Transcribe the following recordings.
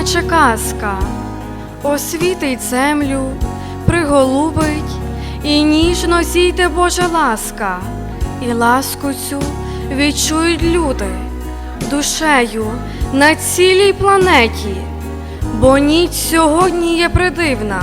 наче казка, освітить землю, приголубить, і ніжно зійде Божа ласка, і ласку цю відчують люди душею на цілій планеті, бо ніч сьогодні є придивна.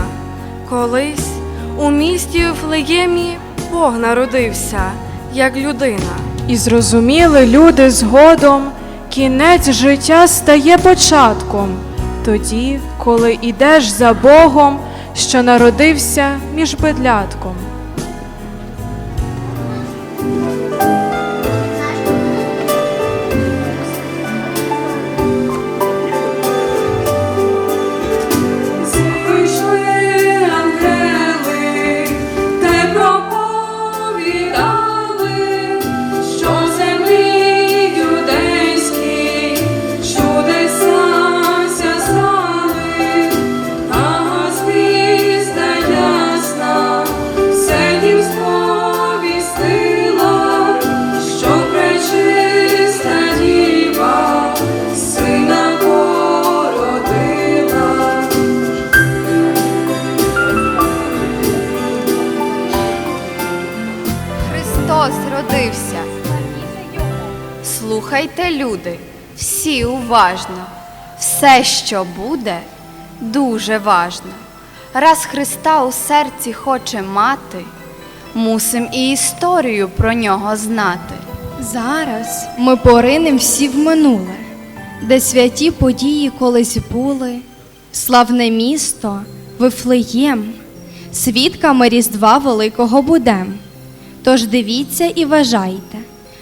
Колись у місті Флеємі Бог народився, як людина. І зрозуміли люди згодом, кінець життя стає початком. Тоді, коли ідеш за Богом, що народився між бедлятком. Слухайте, люди, всі уважно. Все, що буде, дуже важно. Раз Христа у серці хоче мати, мусим і історію про нього знати. Зараз ми поринем всі в минуле, де святі події колись були, славне місто, Вифлеєм, свідками Різдва Великого будем. Тож дивіться і вважайте,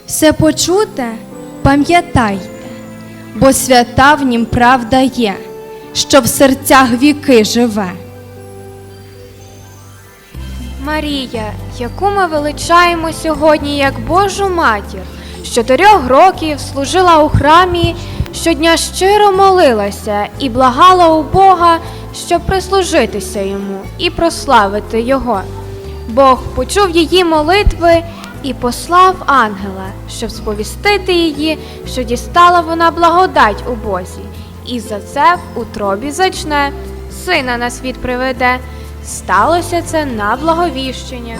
все почуте, пам'ятайте, бо свята в нім правда є, що в серцях віки живе. Марія, яку ми величаємо сьогодні як Божу матір, з чотирьох років служила у храмі, щодня щиро молилася і благала у Бога, щоб прислужитися йому і прославити Його. Бог почув її молитви і послав ангела, щоб сповістити її, що дістала вона благодать у Бозі, і за це в утробі зачне, сина на світ приведе. Сталося це на благовіщення.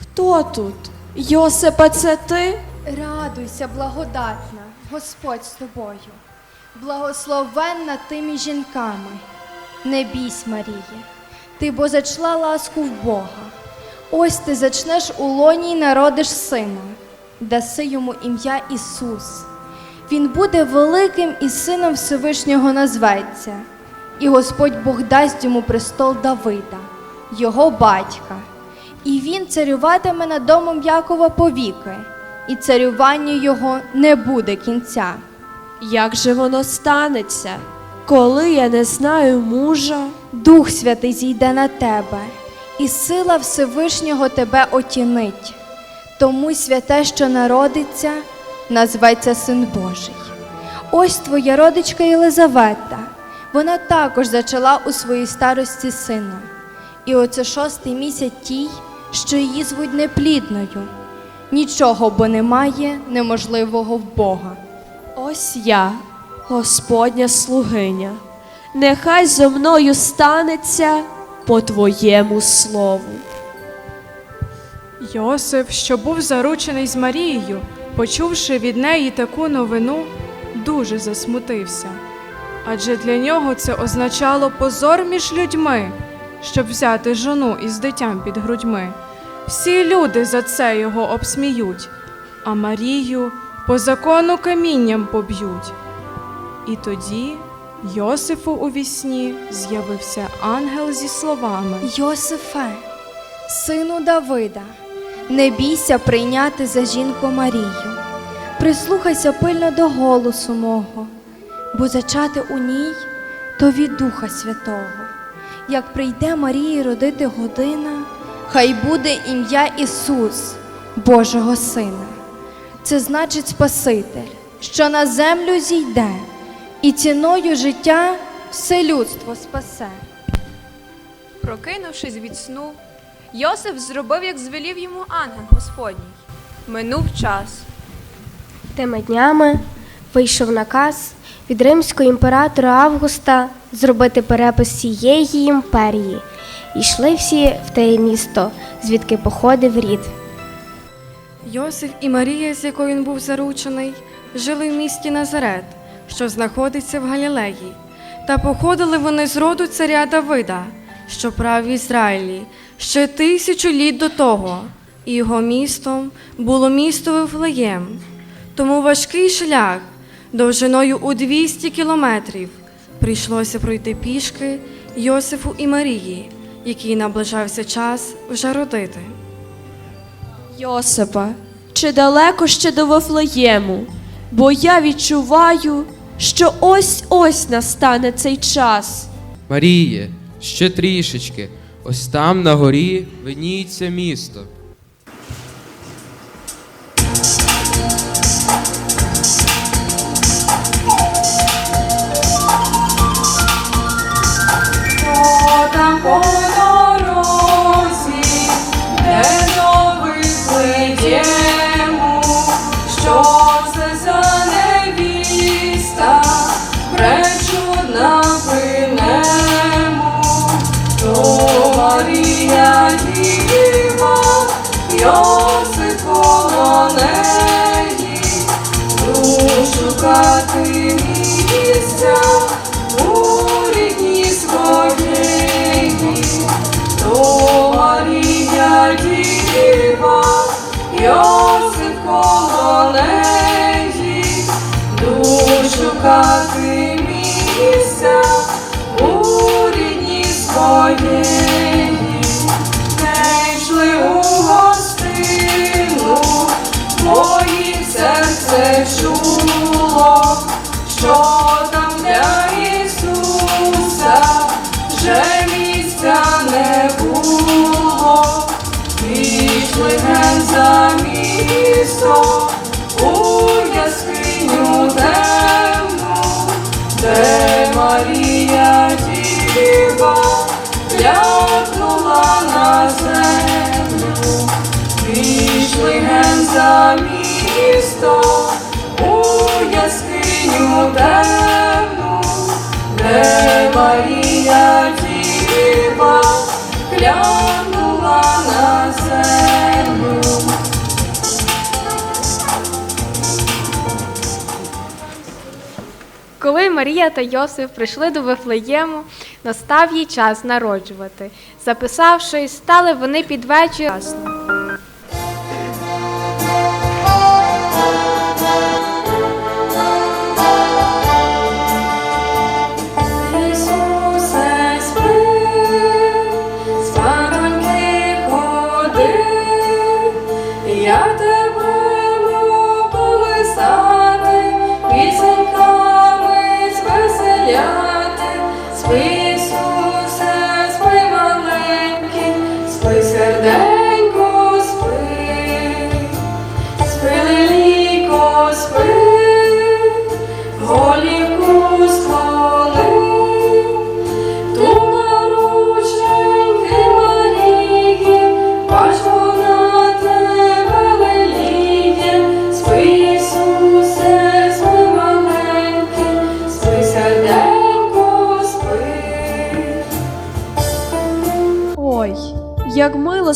Хто тут? Йосипа, це ти? Радуйся, благодатна, Господь з тобою, благословенна ти між жінками. Не бійсь, Маріє, ти бо зачла ласку в Бога. Ось ти зачнеш у лоні й народиш сина, даси йому ім'я Ісус. Він буде великим і сином Всевишнього назветься, і Господь Бог дасть йому престол Давида, його батька. І він царюватиме над домом Якова повіки, і царюванню його не буде кінця. Як же воно станеться, коли я не знаю мужа? Дух Святий зійде на тебе, і сила Всевишнього тебе отінить. Тому святе, що народиться, назветься Син Божий. Ось твоя родичка Єлизавета. Вона також зачала у своїй старості сина. І оце шостий місяць тій, що її звуть неплідною. Нічого бо немає неможливого в Бога. Ось я, Господня слугиня. Нехай зо мною станеться по твоєму слову. Йосиф, що був заручений з Марією, почувши від неї таку новину, дуже засмутився. Адже для нього це означало позор між людьми, щоб взяти жону із дитям під грудьми. Всі люди за це його обсміють, а Марію по закону камінням поб'ють. І тоді Йосифу у вісні з'явився ангел зі словами. Йосифе, сину Давида, не бійся прийняти за жінку Марію. Прислухайся пильно до голосу мого, бо зачати у ній то від Духа Святого. як прийде Марії родити година, хай буде ім'я Ісус, Божого Сина. Це значить Спаситель, що на землю зійде, і ціною життя все людство спасе. Прокинувшись від сну, Йосип зробив, як звелів йому ангел Господній. Минув час. Тими днями вийшов наказ від римського імператора Августа зробити перепис всієї імперії. І йшли всі в те місто, звідки походив рід. Йосиф і Марія, з якою він був заручений, жили в місті Назарет, що знаходиться в Галілеї, та походили вони з роду царя Давида, що прав в Ізраїлі ще тисячу літ до того, і його містом було місто Вифлеєм. Тому важкий шлях довжиною у 200 кілометрів прийшлося пройти пішки Йосифу і Марії, який наближався час вже родити. Йосипа, чи далеко ще до Вифлеєму? Бо я відчуваю, що ось ось настане цей час. Маріє, ще трішечки. Ось там на горі виніється місто. Діва, Йосип коло неї, шукати місця у рідні своєї, Діва, Йосип коло неї, шукати місця у рідні своєї, темну, де Марія Діва глянула на землю. Коли Марія та Йосиф прийшли до Вифлеєму, настав їй час народжувати. Записавшись, стали вони під вечір.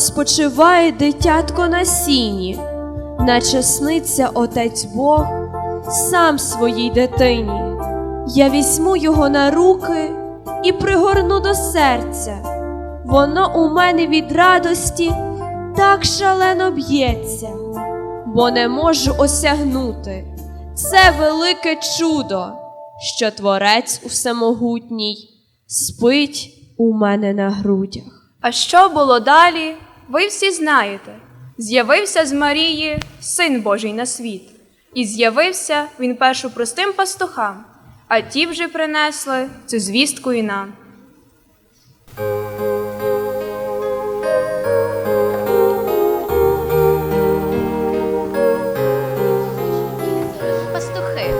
Спочиває дитятко на сіні, наче сниться отець Бог сам своїй дитині. Я візьму його на руки і пригорну до серця. Воно у мене від радості так шалено б'ється, бо не можу осягнути. Це велике чудо, що Творець Усемогутній спить у мене на грудях. А що було далі, ви всі знаєте. З'явився з Марії Син Божий на світ, і з'явився він першу простим пастухам, а ті вже принесли цю звістку і нам. Пастухи,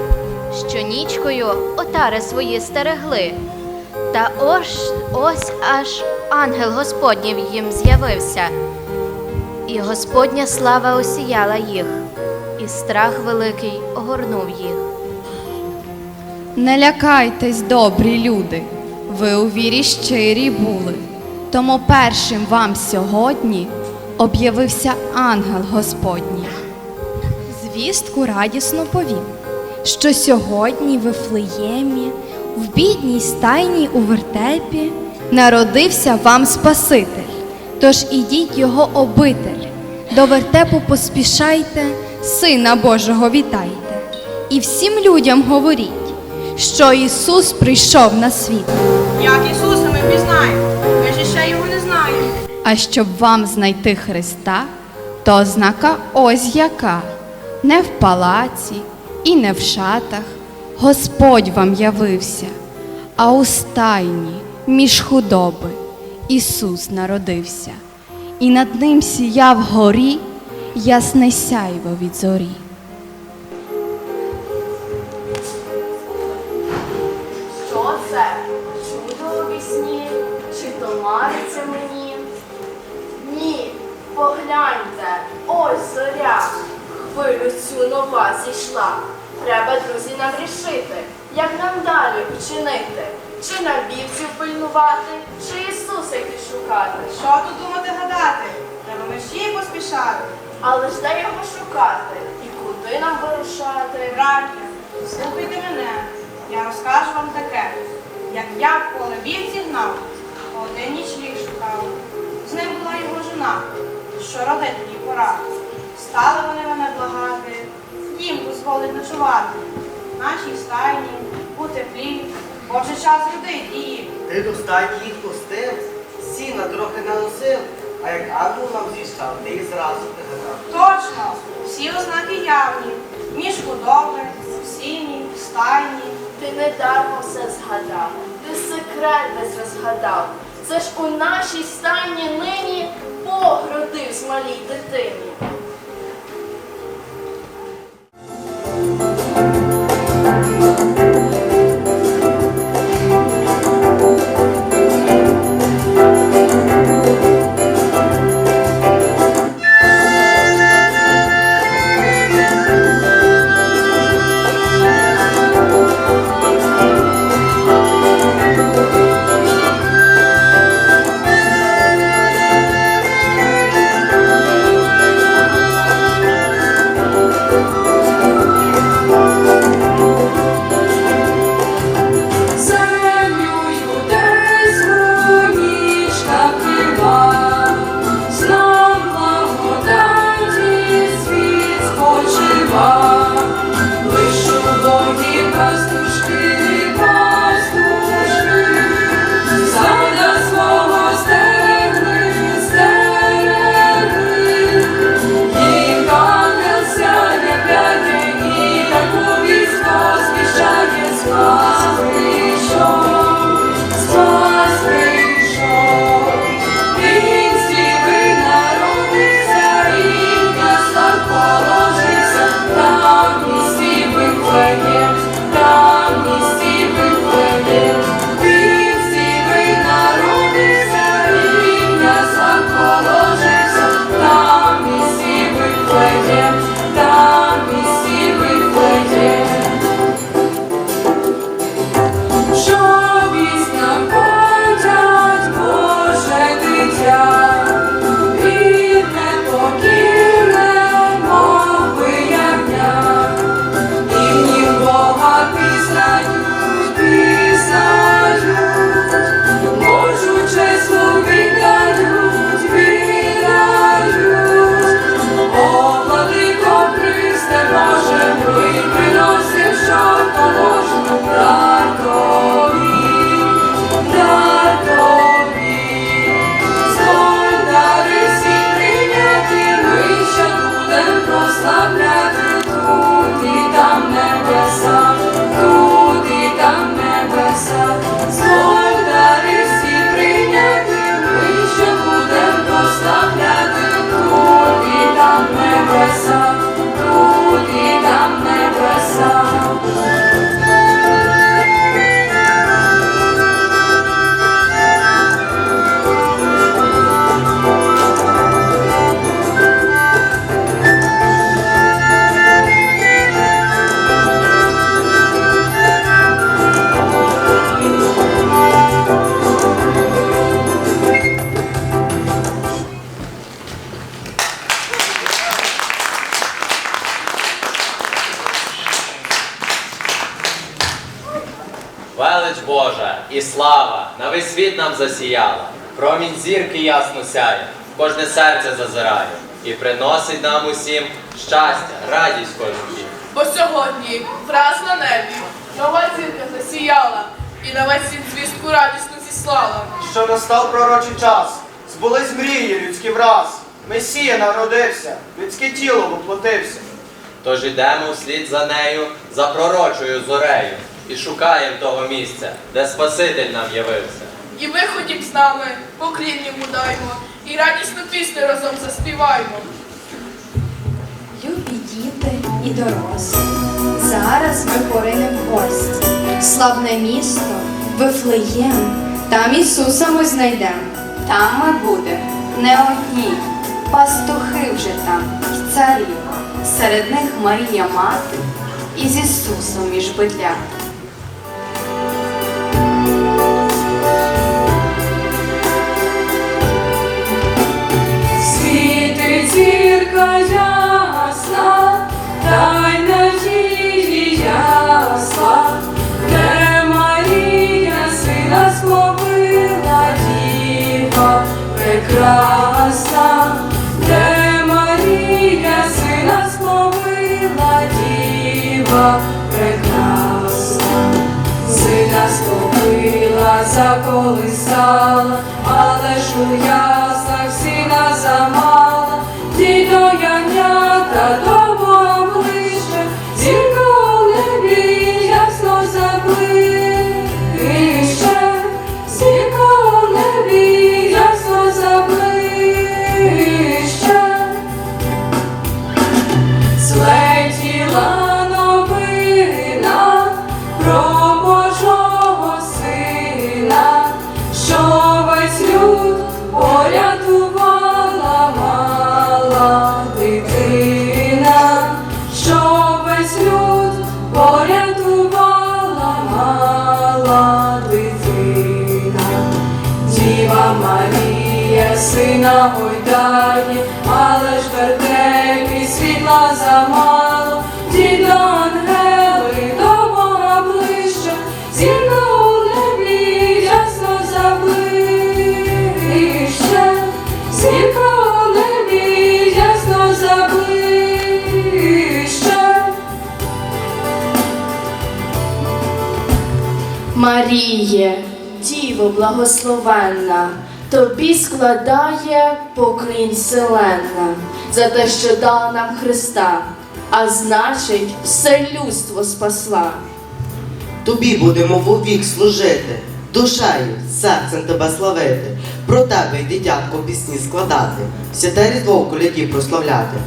що нічкою отари свої стерегли. Та ось ось аж ангел Господній їм з'явився, і Господня слава осіяла їх, і страх великий огорнув їх. Не лякайтесь, добрі люди, ви у вірі щирі були. Тому першим вам сьогодні об'явився ангел Господній. Звістку радісно повім, що сьогодні в Вифлеємі, в бідній стайні у вертепі, народився вам Спаситель. Тож ідіть його обитель, до вертепу поспішайте, Сина Божого вітайте. І всім людям говоріть, що Ісус прийшов на світ. Як Ісуса ми пізнаємо? Ми ж ще його не знаємо. А щоб вам знайти Христа, то ознака ось яка. Не в палаці і не в шатах Господь вам явився, а у стайні між худоби Ісус народився, і над ним сіяв горі ясне сяйво від зорі. Що це? Чудо у вісні? Чи то мариться мені? Ні, погляньте, ось зоря. Хвилю цю нова зійшла. Треба, друзі, нам рішити, як нам далі учинити. Чи нам вівців пильнувати, чи Ісуса йти шукати. Що тут думати гадати? Треба мерщій поспішати. Але ж де його шукати? І куди нам вирушати? Браття, слухайте мене. Я розкажу вам таке. Як я в поле вівці гнав, один нічліг шукав. З ним була його жона, що родити їй пора. Стали вони мене благати, їм дозволить ночувати. В нашій стайні, у теплі, бо вже час родити її. Ти до статі їх пустив, сіна трохи наносив, а як ангел нам зіщав, ти їх зразу пригадав. Точно, всі ознаки явні. Між худоби, в сіні, в стайні. Ти недармо все згадав, ти секрет весь розгадав. Це ж у нашій стайні нині Бог родив малій дитині. Світ нам засіяла. Промінь зірки ясно сяє, в кожне серце зазирає і приносить нам усім щастя, радість кожен дім. Бо сьогодні враз на небі нова зірка засіяла і на весь світ звістку радісну зіслала. що настав пророчий час, збулись мрії людські враз. Месія народився, людське тіло воплотився. Тож ідемо вслід за нею, за пророчою зорею, і шукаємо того місця, де Спаситель нам явився. І ви ходім з нами, поклін йому даймо, і радісну пісню разом заспіваємо. Любі діти і дорослі, зараз ми поринем в гості. Славне місто, Вифлеєм, там Ісуса ми знайдемо. Там ми будемо не одні, пастухи вже там, і царі. Серед них Марія мати і з Ісусом між бедля. Зірка ясна, та й надії ясла, де Марія сина схопила діва? Прекрасна, де Марія сина схопила діва? Прекрасна. Сина схопила, заколисала, але ж у яслах сина замала, Діва Марія, сина гойдає, але ж вертепі світла замало, дідо ангели до Бога ближче, зірка у небі ясно заблище, зірка у небі ясно заблище. Маріє, Діво благословенна, тобі складає поклін вселенна за те, що дала нам Христа, а значить, все людство спасла. Тобі будемо вовік служити, душею, серцем тебе славити, про тебе дитятко пісні складати, святе різдво в коляді прославляти.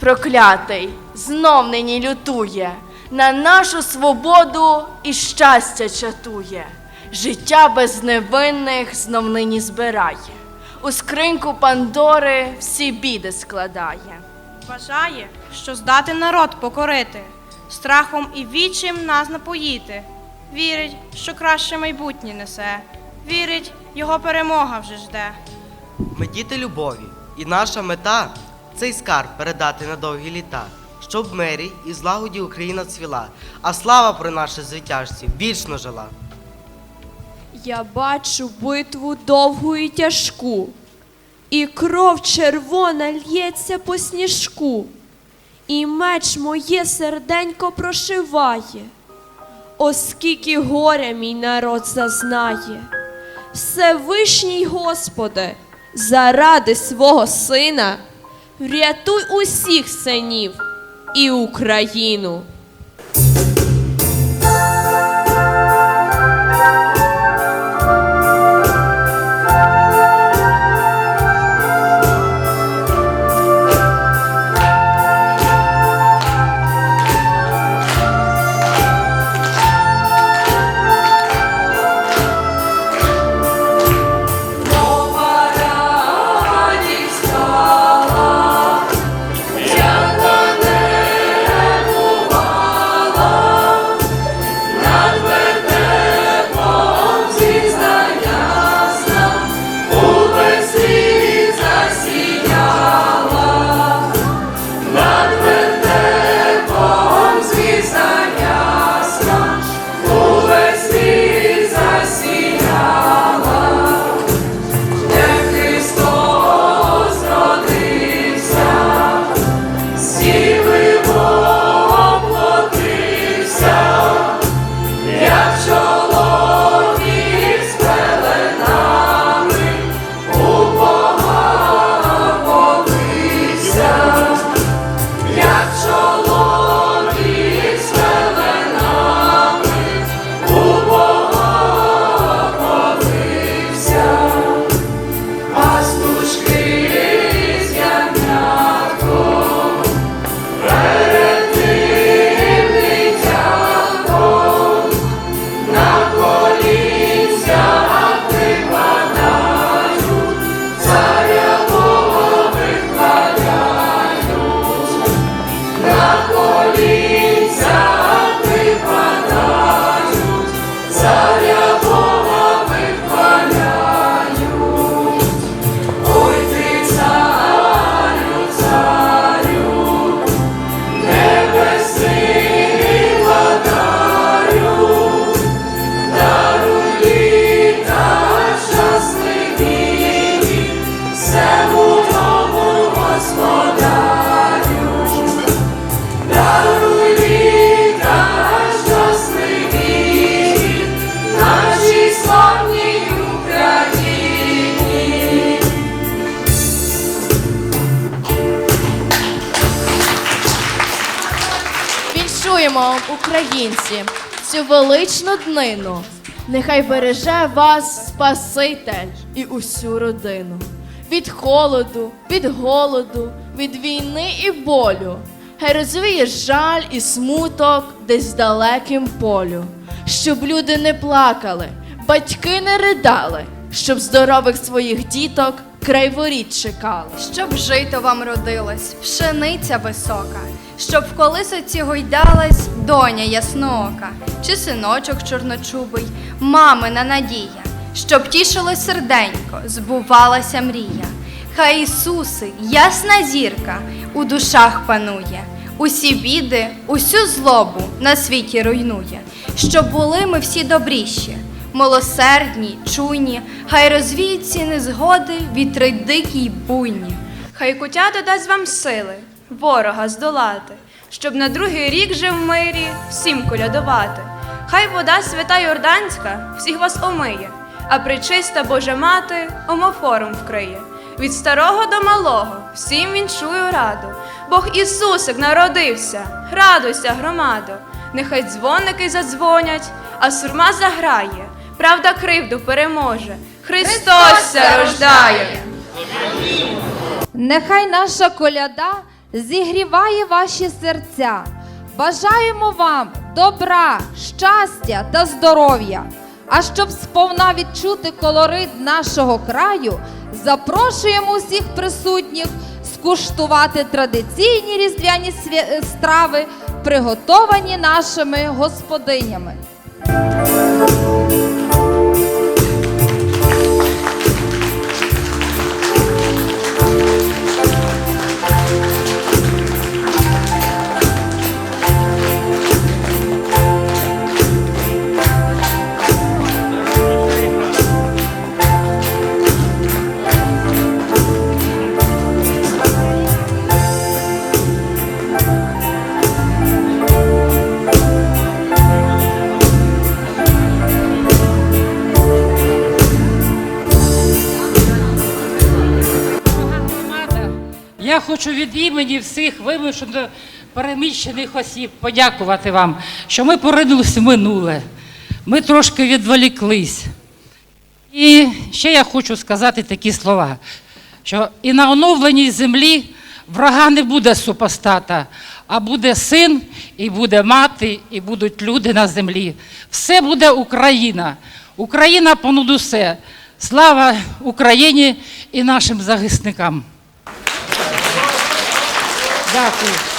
Проклятий, знов нині лютує, на нашу свободу і щастя чатує. Життя безневинних знов нині збирає, у скриньку Пандори всі біди складає. Вважає, що здати народ покорити, страхом і вічим нас напоїти. Вірить, що краще майбутнє несе. Вірить, його перемога вже жде. Ми діти любові, і наша мета цей скарб передати на довгі літа, щоб в мирі і злагоді Україна цвіла, а слава про наших звитяжців вічно жила. Я бачу битву довгу і тяжку, і кров червона лється по сніжку, і меч моє серденько прошиває, оскільки горя мій народ зазнає. Всевишній Господи, заради свого сина, врятуй усіх синів і Україну. Українці, цю величну днину. Нехай береже вас Спаситель і усю родину. Від холоду, від голоду, від війни і болю. Хай розвіє жаль і смуток десь далеким полю. Щоб люди не плакали, батьки не ридали, щоб здорових своїх діток край воріт чекали. Щоб жито вам родилось, пшениця висока, щоб в колисоці гойдалась доня ясноока, чи синочок чорночубий, мамина надія, щоб тішило серденько, збувалася мрія. Хай Ісуси, ясна зірка, у душах панує, усі біди, усю злобу на світі руйнує, щоб були ми всі добріші, милосердні, чуйні, хай розвіють ці незгоди вітри дикі й буйні. Хай кутя додасть вам сили, ворога здолати, щоб на другий рік жив в мирі всім колядувати. Хай вода свята Йорданська всіх вас омиє, а причиста Божа мати омофором вкриє. Від старого до малого всім віншую раду. Бог Ісусик народився, радуйся, громадо. Нехай дзвоники задзвонять, а сурма заграє. Правда кривду переможе. Христос рождає! Нехай наша коляда зігріває ваші серця. Бажаємо вам добра, щастя та здоров'я. А щоб сповна відчути колорит нашого краю, запрошуємо усіх присутніх скуштувати традиційні різдвяні свя- страви приготовані нашими господинями. Від імені всіх вимушено переміщених осіб подякувати вам, що ми поринулись в минуле. Ми трошки відволіклись. І ще я хочу сказати такі слова, що і на оновленій землі врага не буде супостата, а буде син, і буде мати, і будуть люди на землі. Все буде Україна. Україна понад усе. Слава Україні і нашим захисникам. Gato.